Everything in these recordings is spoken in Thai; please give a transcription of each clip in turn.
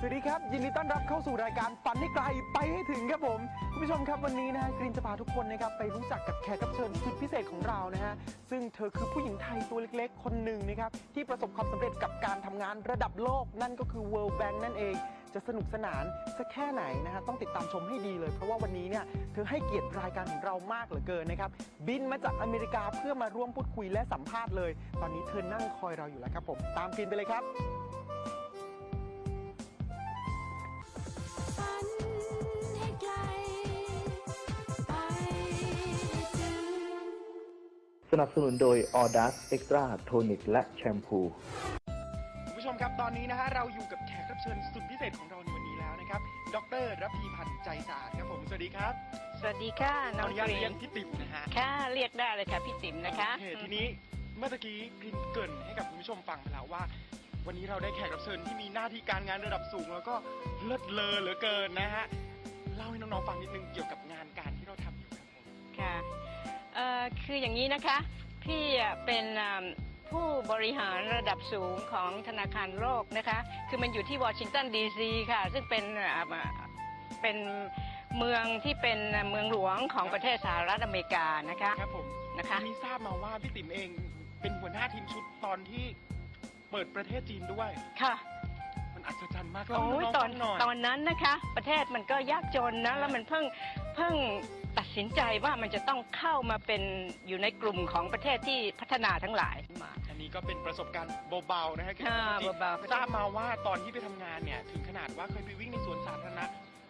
สวัสดีครับ ยินดีต้อนรับเข้าสู่รายการฝันให้ไกลไปให้ถึงครับผมคุณผู้ชมครับวันนี้นะฮะกรีนจะพาทุกคนนะครับไปรู้จักกับแขกรับเชิญสุดพิเศษของเรานะฮะซึ่งเธอคือผู้หญิงไทยตัวเล็กๆ คนหนึ่งนะครับที่ประสบความสำเร็จกับการทำงานระดับโลก นั่นก็คือ World Bank นั่นเอง จะสนุกสนานสักแค่ไหนนะฮะต้องติดตามชมให้ดีเลย เพราะว่าวันนี้เนี่ยเธอให้เกียรติรายการของเรามากเหลือเกินนะครับบินมาจากอเมริกาเพื่อมาร่วมพูดคุยและสัมภาษณ์เลย ตอนนี้เธอนั่งคอยเราอยู่แล้วครับผมตามกรีนไปเลยครับ นับสนุนโดย Audas Extra Tonic และแชมพูคุณผู้ชมครับตอนนี้นะฮะเราอยู่กับแขกรับเชิญสุดพิเศษของเราในวันนี้แล้วนะครับ ดรระพีพันธ์ใจสะอาดครับผมสวัสดีครับสวัสดีค่ะขน้อองอนุญาตกรีเรียกนพี่ติ๋มนะฮะค่ะเรียกได้เลยค่ะพี่ติ๋มนะคะโอเคทีนี้เมื่อตะกี้กรินเกรินให้กับคุณผู้ชมฟังไปแล้วว่า วันนี้เราได้แขกรับเชิญที่มีหน้าที่การงานระดับสูง แล้วก็เลิศเลอเหลือเกินนะฮะเล่าให้น้องๆฟังนิดนึงเกี่ยวกับงานการที่เราทำอยู่ครับผม ค่ะ เอ่อคืออย่างนี้นะคะ พี่อะเป็นอ่าผู้บริหารระดับสูงของธนาคารโลกนะคะ คือมันอยู่ที่วอชิงตันดีซีค่ะ ซึ่งเป็นอ่าเป็นเมืองที่เป็นเมืองหลวงของประเทศสหรัฐอเมริกานะคะครับผมนะคะทีนี้ทราบมาว่าพี่ติ๋มเองเป็นหัวหน้าทีมชุดตอนที่เปิดประเทศจีนด้วยค่ะมันอัศจรรย์มากเล่าโอ้ให้ยน้องตๆอฟันงหน่อยตอนนั้นนะคะ ประเทศมันก็ยากจนนะแล้วมันเพิ่ง เพิ่งตัดสินใจว่ามันจะต้องเข้ามาเป็นอยู่ในกลุ่มของประเทศที่พัฒนาทั้งหลายมา อันนี้ก็เป็นประสบการณ์เบาๆนะฮะค่ะจริงๆเบาๆ ทราบมาว่าตอนที่ไปทำงานเนี่ย ถึงขนาดว่าเคยไปวิ่งในสวนสาธารณะ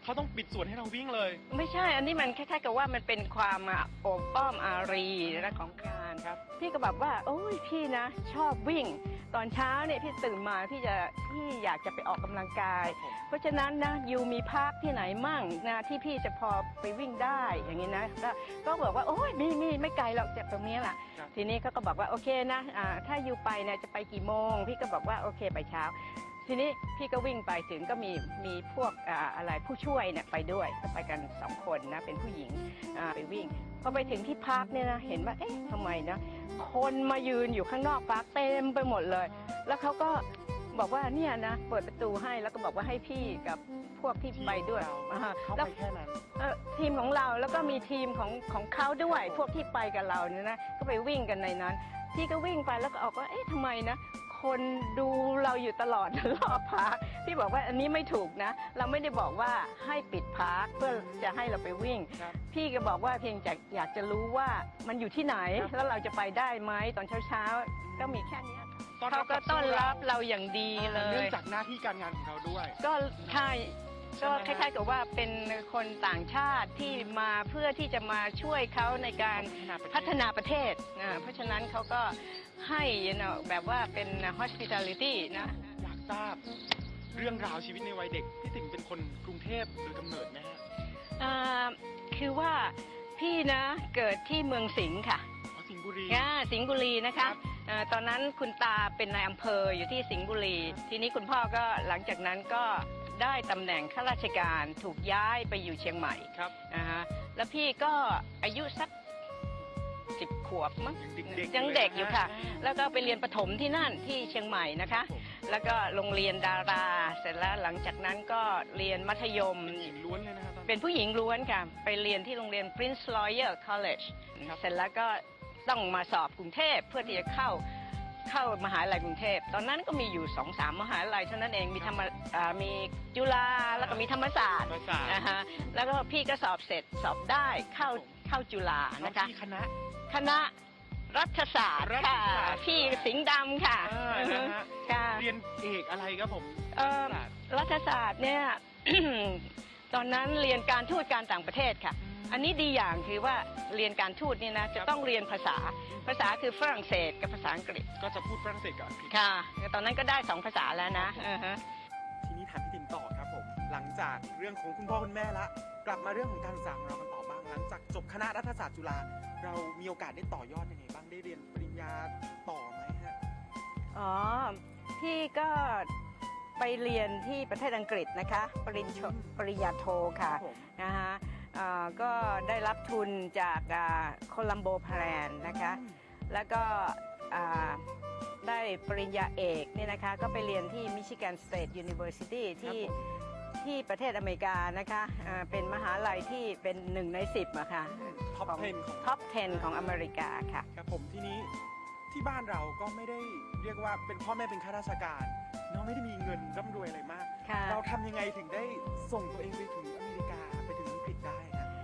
เขาต้องปิดสวนให้เราวิ่งเลย ไม่ใช่ อันนี้มันคล้ายๆกับว่ามันเป็นความอะโอบอ้อมอารีนะของการครับ พี่ก็แบบว่า โอ้ยพี่นะ ชอบวิ่ง ตอนเช้าเนี่ยพี่ตื่นมาพี่จะพี่อยากจะไปออกกำลังกาย เพราะฉะนั้นนะยูมีพาร์คที่ไหนมั่งนะที่พี่จะพอไปวิ่งได้อย่างนี้นะก็ก็บอกว่าโอ้ยมีมีไม่ไกลหรอกจากตรงนี้แหละครับทีนี้เขาก็บอกว่าโอเคนะอ่าถ้ายูไปเนี่ยจะไปกี่โมง พี่ก็บอกว่าโอเคไปเช้า ทีนี้พี่ก็วิ่งไปถึงก็มีมีพวกอ่าอะไรผู้ช่วยเนี่ยไปด้วยก็ไปกันสองคนนะเป็นผู้หญิงอ่าไปวิ่งพอไปถึงที่พักเนี่ยนะเห็นว่าเอ๊ะทำไมนะคนมายืนอยู่ข้างนอกพักเต็มไปหมดเลย แล้วเขาก็บอกว่าเนี่ยนะเปิดประตูให้แล้วก็บอกว่าให้พี่กับพวกที่ไปด้วยทีมของเราอ่าเข้าแล้ไปวแค่นั้น เอ่อทีมของเราแล้วก็มีทีมของของเขาด้วยพวกที่ไปกับเราเนี่ยนะก็ไปวิ่งกันในนั้น พี่ก็วิ่งไปแล้วก็ออกว่าเอ๊ะทำไมนะ คนดูเราอยู่ตลอดรอบพาร์คพี่บอกว่าอันนี้ไม่ถูกนะ เราไม่ได้บอกว่าให้ปิดพาร์คเพื่อจะให้เราไปวิ่ง ครับ พี่ก็บอกว่าเพียงจะอยากจะรู้ว่ามันอยู่ที่ไหนครับแล้วเราจะไปได้ไหมตอนเช้าๆ ก็มีแค่เนี้ยค่ะต้อนเขารับก็ต้อนรับเราอย่างดีเลเนื่อยงจากหน้าที่การงานของเราด้วย ก็ใช่ใช่ก็ไหมคล้ายๆกับว่าเป็นคนต่างชาติที่มาเพื่อที่จะมาช่วยเขาในการ พัฒนาประเทศนะเพราะฉะนั้นเขาก็ ให้เนาะแบบว่าเป็น hospitality นะ อยากทราบเรื่องราวชีวิตในวัยเด็กพี่ติ๋มเป็นคนกรุงเทพโดยกำเนิดไหมฮะอ่าคือว่าพี่นะเกิดที่เมืองสิงห์ค่ะอ๋อสิงห์บุรี อ่าสิงห์บุรีนะครัคะบอ่าตอนนั้นคุณตาเป็นนายอำเภออยู่ที่สิงห์บุรี ทีนี้คุณพ่อก็หลังจากนั้นก็ได้ตำแหน่งข้าราชการถูกย้ายไปอยู่เชียงใหม่ครับ นะฮะแล้วพี่ก็อายุสัก สิบขวบมั้งยังเด็กๆยังเด็กอยู่ค่ะเลยนแล้วก็ไปเรียนประถมที่นั่นที่เชียงใหม่นะคะผมแล้วก็โรงเรียนดารา เสร็จแล้วหลังจากนั้นก็เรียนมัธยม เป็นหญิงล้วนเลยนะครับตอนเป็นผู้หญิงล้วนค่ะ ไปเรียนที่โรงเรียน Prince Royal College ครับเสร็จแล้วก็ต้องมาสอบกรุงเทพเพื่อที่จะเข้า เข้ามหาลัยกรุงเทพ ตอนนั้นก็มีอยู่สองสามมหาลัยเท่านั้นเองมีธรรมอ่ามีจุฬาแล้วก็มีธรรมศาสตร์ภาษานะฮะแล้วก็พี่ก็สอบเสร็จสอบได้เข้าเข้าจุฬาเข้านะคะ ที่คณะ คณะรัฐศาสตร์รัฐค่ะ ศาสตร์พี่สิงห์ดำค่ะอ่านะฮะ ค่ะ เรียนเอกอะไรครับผมเอ่อศาสตร์รัฐศาสตร์เนี่ย ตอนนั้นเรียนการทูตการต่างประเทศค่ะอั นนี้ดีอย่างคือว่าเรียนการทูตนี่นะจะต้องเรียนภาษาภาษาคือฝรั่งเศสกับภาษาอังกฤษก็จะพูดฝรั่งเศสกับอังกฤษค่ะตอนนั้นก็ได้สองภาษาแล้วนะอือฮะทีนี้ถามพี่ติ๋มต่อครับผมหลังจากเรื่องของคุณพ่อคุณแม่ละกลับมาเรื่องของการศึกษาของเรากันต่อบ้างหลังจากจบคณะรัฐศาสตร์จุฬาเรามีโอกาสได้ต่อยอดยังไงบ้างได้เรียนปริญญาต่อไหมฮะอ๋อพี่ก็ไปเรียนที่ประเทศอังกฤษนะคะ ปริญโชปริญญาโทค่ะผมนะฮะอ่า ก็ได้รับทุนจากโคลัมโบแพลนนะคะ แล้วก็อ่าได้ปริญญาเอกเนี่ยนะคะ ก็ไปเรียนที่ Michigan State University ที่ที่ประเทศอเมริกานะคะอ่าเป็นมหาลัยที่เป็นหนึ่งในสิบอะค่ะท็อปของ10ของท็อป 10 ของอเมริกาค่ะ ครับผมทีนี้ที่บ้านเราก็ไม่ได้เรียกว่าเป็นพ่อแม่เป็นข้าราชการเนาะไม่ได้มีเงินร่ำรวยอะไรมากค่ะเราทำยังไงถึงได้ส่งตัวเองไปถึง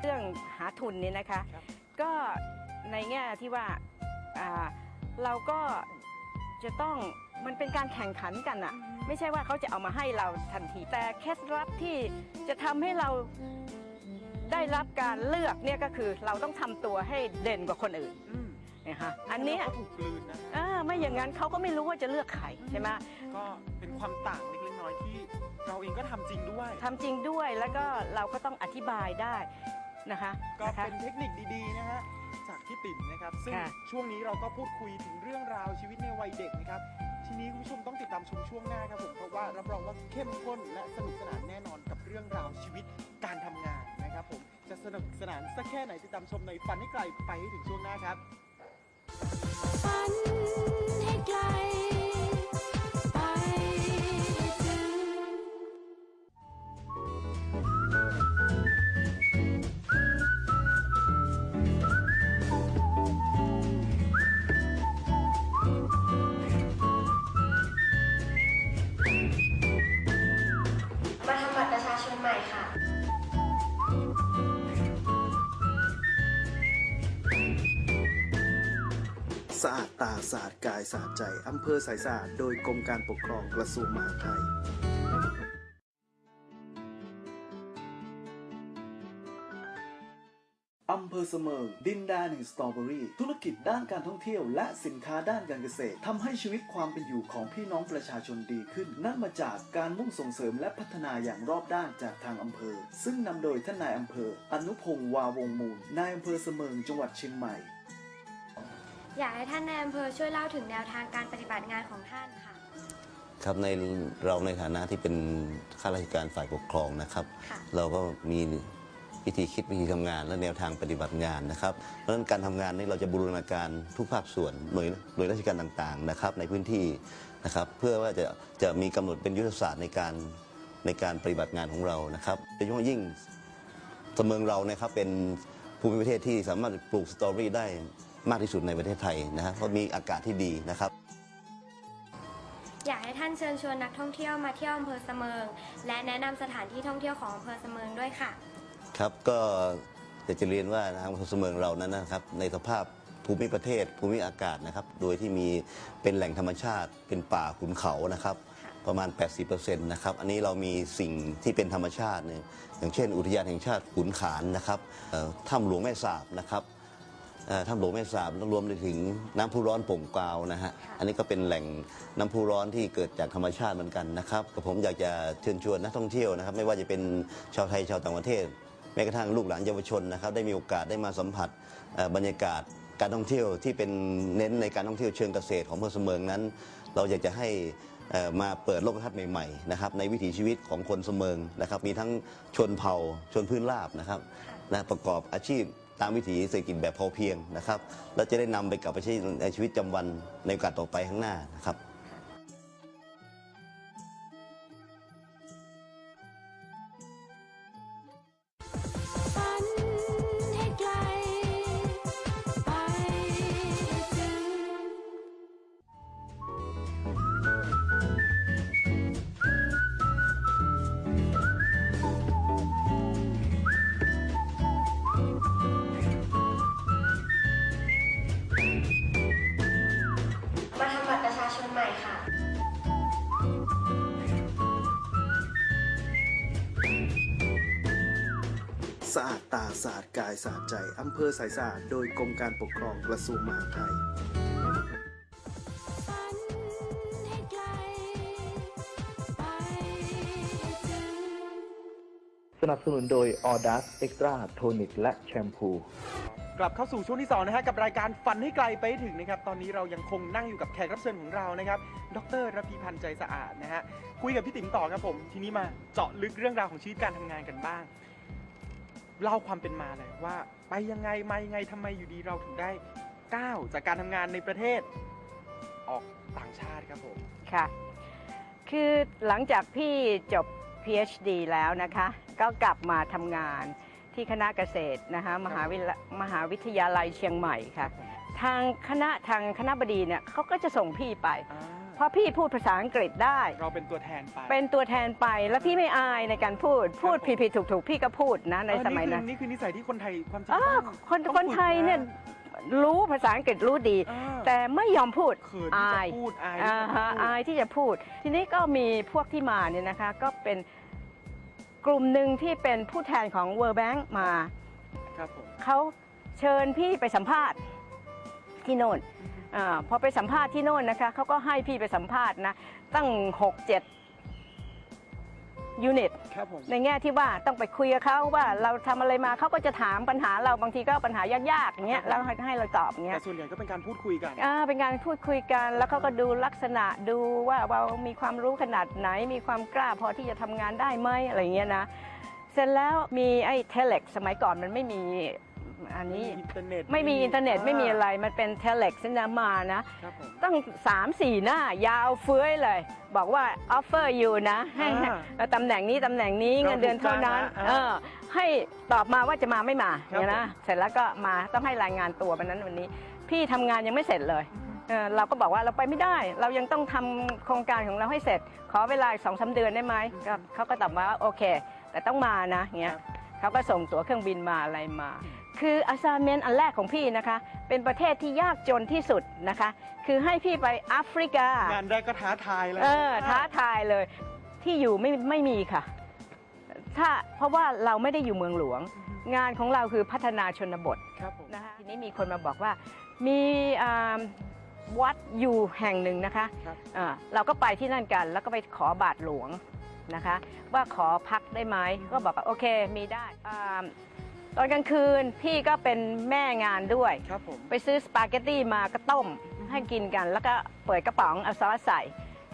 เรื่องหาทุนนี่นะคะครับก็ในแง่ที่ว่าอ่าเราก็จะต้องมันเป็นการแข่งขันกันอะไม่ใช่ว่าเขาจะเอามาให้เราทันที แต่เคล็ดลับที่จะทำให้เราได้รับการเลือกเนี่ยก็คือเราต้องทำตัวให้เด่นกว่าคนอื่นอืมนะคะอันเนี้ยเราก็ถูกกลืนนะฮะอ่าไม่อย่างนั้นเขาก็ไม่รู้ว่าจะเลือกใครใช่ไหมก็เป็นความต่างเล็กๆน้อยๆที่เราเองก็ทำจริงด้วยทำจริงด้วยแล้วก็เราก็ต้องอธิบายได้ นะคะก็นะคะ เป็นเทคนิคดีๆนะฮะจากพี่ติ๋มนะครับ ซึ่งค่ะ ช่วงนี้เราก็พูดคุยถึงเรื่องราวชีวิตในวัยเด็กนะครับ ทีนี้คุณผู้ชมต้องติดตามชมช่วงหน้าครับผมเพราะว่ารับรองว่าเข้มข้นและสนุกสนานแน่นอนกับเรื่องราวชีวิตการทำงานนะครับผมจะสนุกสนานสักแค่ไหนติดตามชมในฝันให้ไกลไปให้ถึงช่วงหน้าครับ ฝันให้ไกล อาดตาสะอาดกาสะอาดใจอำเภอสายสะอาดโดยกรมการปกครองกระทรวงมหาดไทยอำเภอเสมิงดินแดนแห่งสตรอเบอรี่ ธุรกิจด้านการท่องเที่ยวและสินค้าด้านการเกษตรทำให้ชีวิตความเป็นอยู่ของพี่น้องประชาชนดีขึ้น นั่นมาจากการมุ่งส่งเสริมและพัฒนาอย่างรอบด้านจากทางอำเภอ ซึ่งนำโดยท่านนายอำเภอ อนุพงศ์วาวงมูล นายอำเภอเสมิงจังหวัดเชียงใหม่ อยากให้ท่านในอำเภอช่วยเล่าถึงแนวทางการปฏิบัติงานของท่านค่ะ ครับในเราในฐานะที่เป็นข้าราชการฝ่ายปกครองนะครับ ค่ะ เราก็มีวิธีคิดวิธีทำงานและแนวทางปฏิบัติงานนะครับ เพราะฉะนั้นการทำงานนี้เราจะบูรณาการทุกภาคส่วนหน่วยหน่วยราชการต่างๆนะครับในพื้นที่นะครับ เพื่อว่าจะจะมีกำหนดเป็นยุทธศาสตร์ในการในการปฏิบัติงานของเรานะครับโดยเฉพาะยิ่ง เสมืองเรานะครับเป็นภูมิประเทศที่สามารถปลูกสตรอเบอรี่ได้ มากที่สุดในประเทศไทยนะฮะเพราะมีอากาศที่ดีนะครับ อยากให้ท่านเชิญชวนนักท่องเที่ยวมาเที่ยวอำเภอเสมิง และแนะนำสถานที่ท่องเที่ยวของอำเภอเสมิงด้วยค่ะ ครับก็อยากจะเรียนว่าทางอำเภอเสมิงเรานั้นนะครับในสภาพภูมิประเทศภูมิอากาศนะครับ โดยที่มีเป็นแหล่งธรรมชาติ เป็นป่าขุนเขานะครับ ประมาณ 80%นะครับ อันนี้เรามีสิ่งที่เป็นธรรมชาติเนี่ยอย่างเช่น อุทยานแห่งชาติขุนขานนะครับเอ่อถ้ำหลวงแม่สาบนะครับเอ่อ ถ้ำหลวงแม่สาบแล้วรวมไปถึงน้ำพุร้อนโป่งกาวนะฮะค่ะอันนี้ก็เป็นแหล่งน้ำพุร้อนที่เกิดจากธรรมชาติเหมือนกันนะครับก็ผมอยากจะเชิญชวนนักท่องเที่ยวนะครับ ไม่ว่าจะเป็นชาวไทยชาวต่างประเทศ แม้กระทั่งลูกหลานเยาวชนนะครับ ได้มีโอกาสได้มาสัมผัสเอ่อบรรยากาศการท่องเที่ยวที่เป็นเน้นในการท่องเที่ยวเชิงเกษตรของอำเภอเสมิงนั้น เราอยากจะให้เอ่อมาเปิดโลกทัศน์ใหม่ๆนะครับในวิถีชีวิตของคนเสมิงนะครับ มีทั้งชนเผ่าชนพื้นราบนะครับและประกอบอาชีพ ตามวิถีเศรษฐกิจแบบพอเพียงนะครับ และจะได้นำไปกลับไปใช้ในชีวิตประจำวันในโอกาสต่อไปข้างหน้านะครับะอาดตาสะอาดกายสะอาดใจ อำเภอสายสะอาดโดยกรมการปกครองกระทรวงมหาดไทยฝันให้ไกลไปให้ถึงสนับสนุนโดย a u d a s Extra Tonic และแชมพูกลับเข้าสู่ช่วงที่2นะฮะกับรายการฝันให้ไกลไปให้ถึงนะครับ ตอนนี้เรายังคงนั่งอยู่กับแขกรับเชิญของเรานะครับ ดรระพีพันธ์ใจสะอาดนะฮะคุยกับพี่ติ๋มต่อครับผม ทีนี้มาเจาะลึกเรื่องราวของชีวิตการทำงานกันบ้าง เล่าความเป็นมาเลยว่า ไปยังไงมายังไงทำไมอยู่ดีเราถึงได้ก้าวจากการทำงานในประเทศอออกต่างชาติครับผมค่ะ คือหลังจากพี่จบ PhD แล้วนะคะ ก็กลับมาทำงานที่คณะเกษตรนะคะมหาวิทยามหาวิทยาลัยเชียงใหม่ค่ะ ทางคณะทางคณะบดีเนี่ยเขาก็จะส่งพี่ไปอ่าเพ ราะพี่พูดภาษาอังกฤษได้ เราเป็นตัวแทนไปเป็นตัวแทนไปแล้วพี่ไม่อายในการพูดพูดผมผิดๆถูกๆ พี่ก็พูดนะในเออสมัยนั้นคือนี่คือนิสัยที่คนไทยความจริงอ้าต้องคนต้องคนฝึกไทยเนี่ยะรู้ภาษาอังกฤษรู้ดีอ่าแต่ไม่ยอมพูดเขินที่อาจะยพูดอายอ่าที่จะฮะพูดอายที่จะพูด ทีนี้ก็มีพวกที่มาเนี่ยนะคะ ก็เป็นกลุ่มหนึ่งที่เป็นผู้แทนของ World Bank มาครับผมเขาเชิญพี่ไปสัมภาษณ์ที่โน่น อาพอไปสัมภาษณ์ที่โน่นนะคะเขาก็ให้พี่ไปสัมภาษณ์นะตั้ง 6 7ยูนิตครับผมในแง่ที่ว่าต้องไปคุยกับเขาว่าเราทำอะไรมาเขาก็จะถามปัญหาเราบางทีก็ปัญหายากๆอย่างเงี้ยแล้วให้ให้เราตอบอย่างเงี้แต่ยส่วนใหญ่ก็เป็นการพูดคุยกันอ่าเป็นการพูดคุยกันแล้วเขาก็ดูลักษณะดูว่าเรามีความรู้ขนาดไหน มีความกล้าพอที่จะทำงานได้ไหมอะไรเงี้ยนะ เสร็จแล้วมีไอ้เทเล็กสมัยก่อนมันไม่มี อันนี้อินเทอร์เน็ตไม่มีอินเทอร์เน็ตไม่มีอะไรมันเป็นเทเล็กซินามานะ ครับผม ตั้ง 3 4 หน้ายาวเฟื้อยเลย บอกว่าออฟเฟอร์อยู่นะให้อ่าตำแหน่งนี้ตำแหน่งนี้เราเงินเดือนเท่านั้นถูกจ้างนะเออให้ตอบมาว่าจะมาไม่มาครับเนี่ยนะเสร็จแล้วก็มาต้องให้รายงานตัววันนั้นวันนี้ พี่ทำงานยังไม่เสร็จเลยเออเราก็บอกว่าเราไปไม่ได้ เรายังต้องทำโครงการของเราให้เสร็จ ขอเวลาอีกสองสาเดือนได้ไหมก็เขาก็ตอบมาว่าโอเค แต่ต้องมานะเงี้ยเขาก็ส่งตั๋วเครื่องบินมาอะไรมา คืออาซาเมนอันแรกของพี่นะคะ เป็นประเทศที่ยากจนที่สุดนะคะ คือให้พี่ไปแอฟริกา งานแรกก็ท้าทายเลยเออ ท้าทายเลย ที่อยู่ไม่ไม่มีค่ะ ถ้าเพราะว่าเราไม่ได้อยู่เมืองหลวง งานของเราคือพัฒนาชนบทครับผมนะคะทีนี้มีคนมาบอกว่า มีอ่าวัดอยู่แห่งหนึ่งนะคะครับอ่าเราก็ไปที่นั่นกัน แล้วก็ไปขอบาทหลวงนะคะ ว่าขอพักได้ไหมก็บอกว่าโอเคมีได้อ่า ตอนกลางคืนพี่ก็เป็นแม่งานด้วย ครับผมไปซื้อสปาเกตตี้มาก็ต้มให้กินกัน แล้วก็เปิดกระป๋องเอาซอสใส่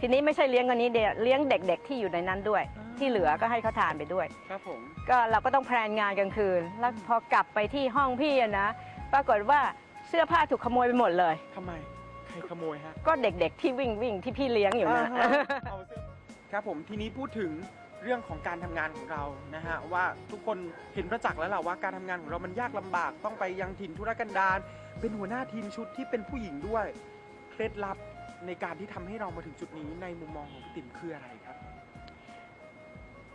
ทีนี้ไม่ใช่เลี้ยงคนนี้เดียวเลี้ยงเด็ก ๆ ที่อยู่ในนั้นด้วย ที่เหลือก็ให้เขาทานไปด้วย ครับผม ก็เราก็ต้องแพลนงานกลางคืน แล้วพอกลับไปที่ห้องพี่อะนะ ปรากฏว่าเสื้อผ้าถูกขโมยไปหมดเลย ทำไม ใครขโมยฮะก็เด็กๆที่วิ่งวิ่งที่พี่เลี้ยงอยู่นะ อ่าฮะเอาเสื้อครับผมทีนี้พูดถึงเรื่องของการทำงานของเรานะฮะว่าทุกคนเห็นประจักษ์แล้วแหละว่าการทำงานของเรามันยากลำบากต้องไปยังถิ่นธุรกันดารเป็นหัวหน้าทีมชุดที่เป็นผู้หญิงด้วยเคล็ดลับในการที่ทำให้เรามาถึงจุดนี้ในมุมมองของพี่ติ๋มคืออะไรครับ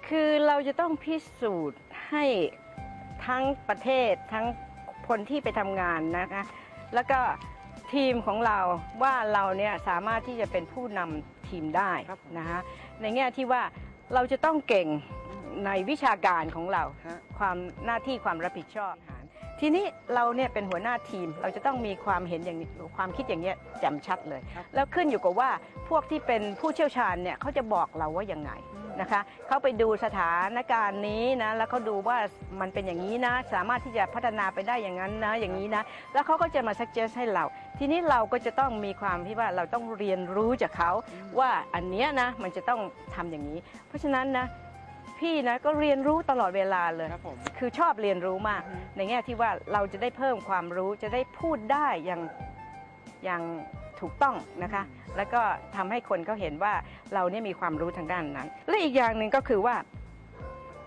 คือเราจะต้องพิสูจน์ให้ทั้งประเทศทั้งคนที่ไปทำงานนะคะ แล้วก็ทีมของเราว่าเราเนี่ยสามารถที่จะเป็นผู้นำทีมได้ครับผมนะคะในแง่ที่ว่า เราจะต้องเก่งในวิชาการของเราฮะความหน้าที่ความรับผิดชอบทีนี้เราเนี่ยเป็นหัวหน้าทีม เราจะต้องมีความเห็นอย่างนี้ความคิดอย่างเนี้ยแจ่มชัดเลยครับแล้วขึ้นอยู่กับว่าพวกที่เป็นผู้เชี่ยวชาญเนี่ยเขาจะบอกเราว่ายังไง นะคะเขาไปดูสถานการณ์นี้นะแล้วเขาดูว่ามันเป็นอย่างนี้นะ สามารถที่จะพัฒนาไปได้อย่างนั้นนะอย่างนี้นะ แล้วเขาก็จะมา suggest ให้เรา ทีนี้เราก็จะต้องมีความที่ว่าเราต้องเรียนรู้จากเขาว่าอันเนี้ยนะมันจะต้องทำอย่างนี้ เพราะฉะนั้นนะพี่นะก็เรียนรู้ตลอดเวลาเลยครับผมคือชอบเรียนรู้มากอือฮึในแง่ที่ว่าเราจะได้เพิ่มความรู้จะได้พูดได้อย่างอย่าง ถูกต้องนะคะ แล้วก็ทำให้คนเขาเห็นว่าเราเนี่ยมีความรู้ทางด้านนั้น และอีกอย่างหนึ่งก็คือว่า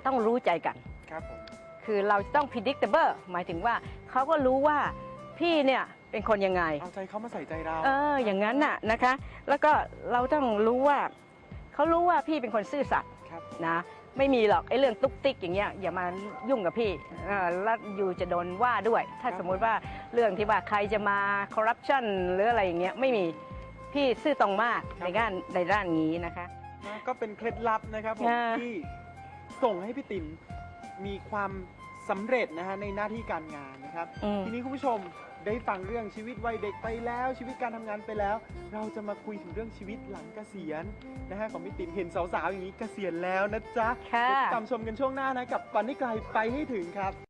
ต้องรู้ใจกันครับผมคือเราจะต้อง predictable หมายถึงว่าเขาก็รู้ว่าพี่เนี่ยเป็นคนยังไงเอาใจเขามาใส่ใจเราเอออย่างนั้นน่ะนะคะ แล้วก็เราต้องรู้ว่าเขารู้ว่าพี่เป็นคนซื่อสัตย์ครับนะ ไม่มีหรอกไอ้เรื่องตุ๊กติ๊กอย่างเงี้ยอย่ามายุ่งกับพี่เออแล้วอยู่จะโดนว่าด้วย ถ้าสมมุติว่าเรื่องที่ว่าใครจะมาคอร์รัปชันหรืออะไรอย่างเงี้ยไม่มีพี่ซื่อตรงมากในด้านในด้านนี้นะคะ นะก็เป็นเคล็ดลับนะครับผมอ่า ที่ส่งให้พี่ติ๋มมีความสำเร็จนะฮะในหน้าที่การงานนะครับ อืม ทีนี้คุณผู้ชม ได้ฟังเรื่องชีวิตวัยเด็กไปแล้ว ชีวิตการทำงานไปแล้ว เราจะมาคุยถึงเรื่องชีวิตหลังเกษียณนะฮะของพี่ติ๋มเห็นสาวๆอย่างนี้เกษียณแล้วนะจ๊ะค่ะเดี๋ยวติดตามชมกันช่วงหน้านะกับฝันให้ไกลไปให้ถึงครับ